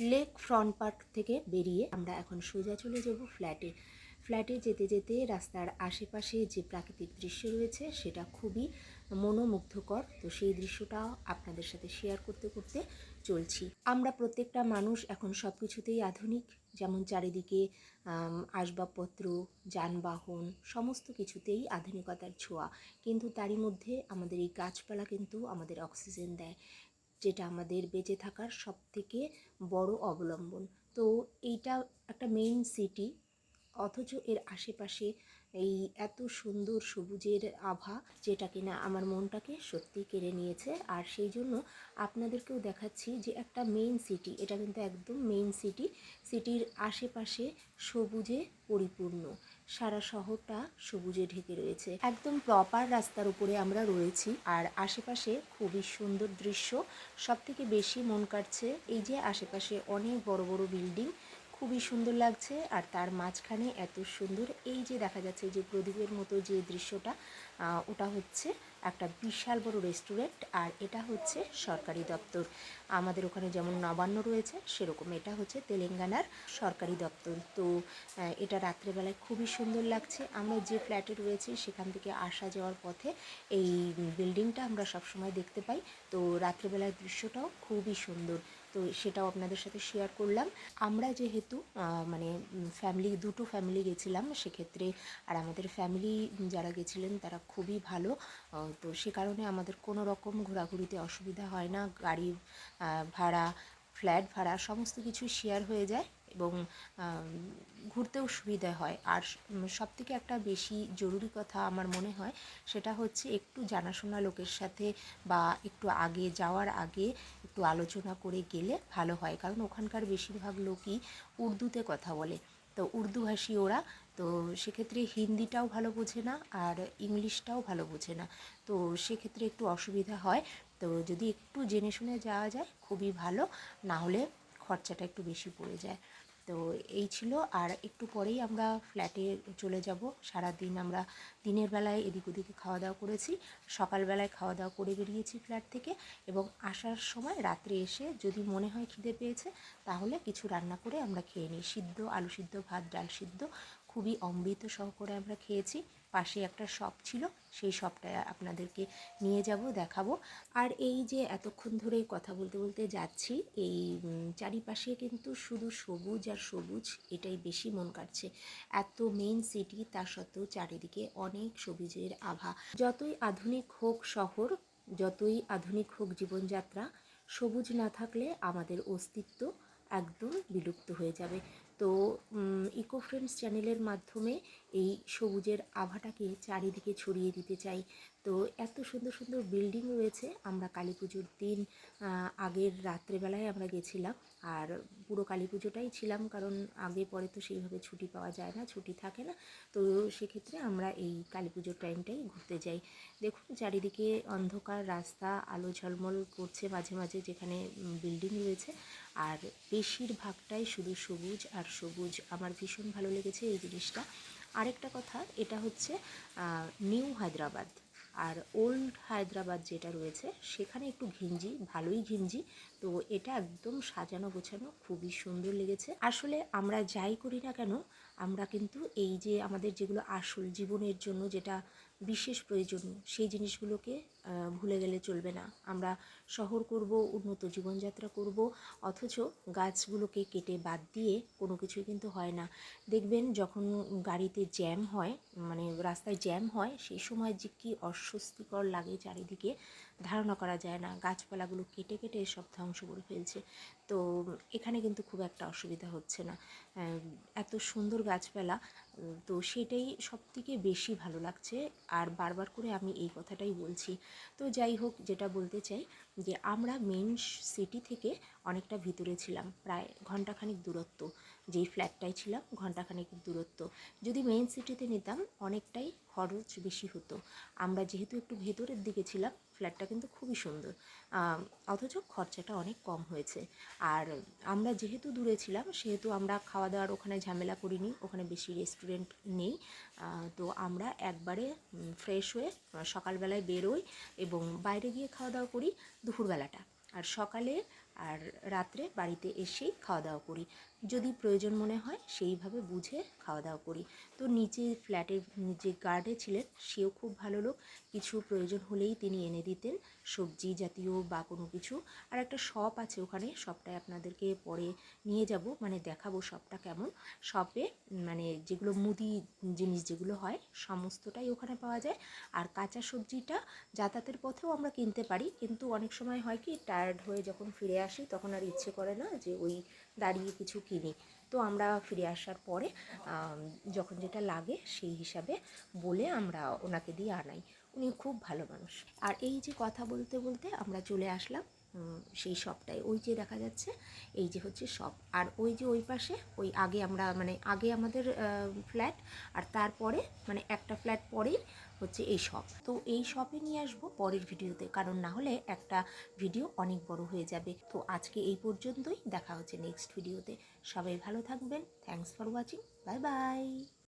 Lake front park থেকে বেরিয়ে আমরা এখন সোজা চলে যাব ফ্ল্যাটে। ফ্ল্যাটে যেতে যেতে রাস্তার আশেপাশে যে প্রাকৃতিক দৃশ্য রয়েছে সেটা খুবই মনোমুগ্ধকর। তো সেই দৃশ্যটা আপনাদের সাথে শেয়ার করতে করতে চলছি। আমরা প্রত্যেকটা মানুষ এখন সব কিছুতেই আধুনিক, যেমন চারিদিকে আসবাবপত্র, যানবাহন, সমস্ত কিছুতেই আধুনিকতার ছোঁয়া। কিন্তু তারই মধ্যে আমাদের এই গাছপালা কিন্তু আমাদের অক্সিজেন দেয়। যেটা আমাদের বেঁচে থাকার সব থেকে বড় অবলম্বন। তো এইটা একটা মেইন সিটি অথচ এর আশেপাশে এই এত সুন্দর সবুজের আভা যেটা কিনা আমার মনটাকে সত্যি কেড়ে নিয়েছে। আর সেই জন্য আপনাদেরকেও দেখাচ্ছি যে একটা মেইন সিটি এটা কিন্তু একদম মেইন সিটি সিটির আশেপাশে সবুজে পরিপূর্ণ। সারা শহরটা সবুজে ঢেকে রয়েছে। একদম প্রপার রাস্তার উপরে আমরা রয়েছি আর আশেপাশে খুবই সুন্দর দৃশ্য। সব থেকে বেশি মন কাটছে এই যে আশেপাশে অনেক বড় বড় বিল্ডিং খুবই সুন্দর লাগছে আর তার মাঝখানে এত সুন্দর এই যে দেখা যাচ্ছে যে প্রদীপের মতো যে দৃশ্যটা ওটা হচ্ছে একটা বিশাল বড় রেস্টুরেন্ট আর এটা হচ্ছে সরকারি দপ্তর। আমাদের ওখানে যেমন নবান্ন রয়েছে, সেরকম এটা হচ্ছে তেলেঙ্গানার সরকারি দপ্তর। তো এটা রাত্রেবেলায় খুবই সুন্দর লাগছে। আমরা যে ফ্ল্যাটে রয়েছি সেখান থেকে আসা যাওয়ার পথে এই বিল্ডিংটা আমরা সবসময় দেখতে পাই। তো রাত্রেবেলার দৃশ্যটাও খুবই সুন্দর। তো সেটাও আপনাদের সাথে শেয়ার করলাম। আমরা যেহেতু মানে ফ্যামিলি দুটো ফ্যামিলি গেছিলাম, সেক্ষেত্রে আর আমাদের ফ্যামিলি যারা গেছিলেন তারা খুবই ভালো। তো সে কারণে আমাদের কোনো রকম ঘোরাঘুরিতে অসুবিধা হয় না। গাড়ি ভাড়া ফ্ল্যাট ভাড়া, সমস্ত কিছু শেয়ার হয়ে যায়। এবং ঘুরতেও সুবিধা হয়। আর সব থেকে একটা বেশি জরুরি কথা আমার মনে হয়, সেটা হচ্ছে একটু জানাশোনা লোকের সাথে বা একটু আগে যাওয়ার আগে একটু আলোচনা করে গেলে ভালো হয়। কারণ ওখানকার বেশিরভাগ লোকই উর্দুতে কথা বলে। তো উর্দুভাষী ওরা, তো সেক্ষেত্রে হিন্দিটাও ভালো বোঝে না আর ইংলিশটাও ভালো বোঝে না। তো সেক্ষেত্রে একটু অসুবিধা হয়। তো যদি একটু জেনে শুনে যাওয়া যায়, খুবই ভালো। না হলে খরচাটা একটু বেশি পড়ে যায়। তো এই ছিল। আর একটু পরেই আমরা ফ্ল্যাটে চলে যাব। সারা দিন আমরা দিনের বেলায় এদিক ওদিকে খাওয়া দাওয়া করেছি। সকালবেলায় খাওয়া দাওয়া করে বেরিয়েছি ফ্ল্যাট থেকে এবং আসার সময় রাত্রে এসে যদি মনে হয় খিদে পেয়েছে, তাহলে কিছু রান্না করে আমরা খেয়ে নিই। সিদ্ধ, আলু সিদ্ধ, ভাত, ডাল সিদ্ধ খুবই অমৃত সহকারে আমরা খেয়েছি। পাশে একটা শপ ছিল, সেই শপটা আপনাদেরকে নিয়ে যাব, দেখাবো। আর এই যে এতক্ষণ ধরে কথা বলতে বলতে যাচ্ছি, এই চারিপাশে কিন্তু শুধু সবুজ আর সবুজ এটাই বেশি মন কাটছে এত মেইন সিটি তা সত্ত্বেও চারিদিকে অনেক সবুজের আভা। যতই আধুনিক হোক শহর, যতই আধুনিক হোক জীবনযাত্রা, সবুজ না থাকলে আমাদের অস্তিত্ব একদম বিলুপ্ত হয়ে যাবে। তো ইকো ফ্রেন্ডস চ্যানেলের মাধ্যমে এই সবুজের আভাটাকে চারিদিকে ছড়িয়ে দিতে চাই। তো এত সুন্দর সুন্দর বিল্ডিং রয়েছে। আমরা কালী পুজোর দিন আগের রাত্রেবেলায় আমরা গেছিলাম। আর পুরো কালী পুজোটাই ছিলাম কারণ আগে পরে তো সেইভাবে ছুটি পাওয়া যায় না, ছুটি থাকে না। তো সেক্ষেত্রে আমরা এই কালী পুজোর টাইমটাই ঘুরতে যাই। দেখুন, চারিদিকে অন্ধকার, রাস্তা, আলো ঝলমল করছে মাঝে মাঝে যেখানে বিল্ডিং রয়েছে। আর বেশিরভাগটাই শুধু সবুজ আর সবুজ। আমার ভীষণ ভালো লেগেছে এই জিনিসটা। আরেকটা কথা, এটা হচ্ছে নিউ হায়দ্রাবাদ। আর ওল্ড হায়দ্রাবাদ যেটা রয়েছে, সেখানে একটু ঘিঞ্জি, ভালোই ঘিঞ্জি। তো এটা একদম সাজানো গোছানো খুবই সুন্দর লেগেছে। আসলে আমরা যাই করি না কেন, আমরা কিন্তু এই যে আমাদের যেগুলো আসল জীবনের জন্য যেটা বিশেষ প্রয়োজনীয়। সেই জিনিসগুলোকে ভুলে গেলে চলবে না। আমরা শহর করব, উন্নত জীবনযাত্রা করব, অথচ গাছগুলোকে কেটে বাদ দিয়ে কোনো কিছুই কিন্তু হয় না। দেখবেন যখন গাড়িতে জ্যাম হয় মানে রাস্তায় জ্যাম হয় সেই সময় যে কী অস্বস্তিকর লাগে চারিদিকে। ধারণা করা যায় না। গাছপালাগুলো কেটে কেটে সব ধ্বংস করে ফেলছে। তো এখানে কিন্তু খুব একটা অসুবিধা হচ্ছে না। এত সুন্দর গাছপালা তো সেটাই সব থেকে বেশি ভালো লাগছে। আর বারবার করে আমি এই কথাটাই বলছি। তো যাই হোক, যেটা বলতে চাই যে, আমরা মেন সিটি থেকে অনেকটা ভিতরে ছিলাম, প্রায় ঘন্টাখানিক দূরত্ব। যেই ফ্ল্যাটটাই ছিলাম ঘন্টাখানিক দূরত্ব। যদি মেইন সিটিতে নিতাম, অনেকটাই খরচ বেশি হতো। আমরা যেহেতু একটু ভেতরের দিকে ছিলাম ফ্ল্যাটটা কিন্তু খুবই সুন্দর। অথচ খরচাটা অনেক কম হয়েছে। আর আমরা যেহেতু দূরে ছিলাম, সেহেতু আমরা খাওয়া দাওয়ার ওখানে ঝামেলা করিনি, ওখানে বেশি রেস্টুরেন্ট নেই। তো আমরা একবারে ফ্রেশ হয়ে সকালবেলায় বেরোই এবং বাইরে গিয়ে খাওয়া দাওয়া করি দুপুরবেলাটা। আর সকালে আর রাত্রে বাড়িতে এসেই খাওয়া দাওয়া করি। যদি প্রয়োজন মনে হয়, সেইভাবে বুঝে খাওয়া দাওয়া করি। তো নিচে ফ্ল্যাটের যে গার্ডে ছিলেন, সেও খুব ভালো লোক। কিছু প্রয়োজন হলেই তিনি এনে দিতেন, সবজি জাতীয় বা কোনো কিছু। আর একটা শপ আছে ওখানে শপটায় আপনাদেরকে পরে নিয়ে যাব মানে দেখাবো শপটা কেমন। শপে মানে যেগুলো মুদি জিনিস যেগুলো হয়, সমস্তটাই ওখানে পাওয়া যায়। আর কাঁচা সবজিটা যাতায়াতের পথেও আমরা কিনতে পারি। কিন্তু অনেক সময় হয় কি টায়ার্ড হয়ে যখন ফিরে আসি, তখন আর ইচ্ছে করে না যে ওই দাঁড়িয়ে কিছু কিনি। তো আমরা ফিরে আসার পরে যখন যেটা লাগে সেই হিসাবে বলে আমরা ওনাকে দিয়ে আনাই। উনি খুব ভালো মানুষ। আর এই যে কথা বলতে বলতে আমরা চলে আসলাম সেই শপটায় ওই যে দেখা যাচ্ছে, এই যে হচ্ছে শপ আর ওই যে ওই পাশে, ওই আগে আমরা মানে আগে আমাদের ফ্ল্যাট আর তারপরে মানে একটা ফ্ল্যাট পরেই হচ্ছে এই শপ তো এই শপে নিয়ে আসব পরের ভিডিওতে, কারণ না হলে একটা ভিডিও অনেক বড় হয়ে যাবে। তো আজকে এই পর্যন্তই, দেখা হচ্ছে নেক্সট ভিডিওতে সবাই ভালো থাকবেন। Thanks for watching bye bye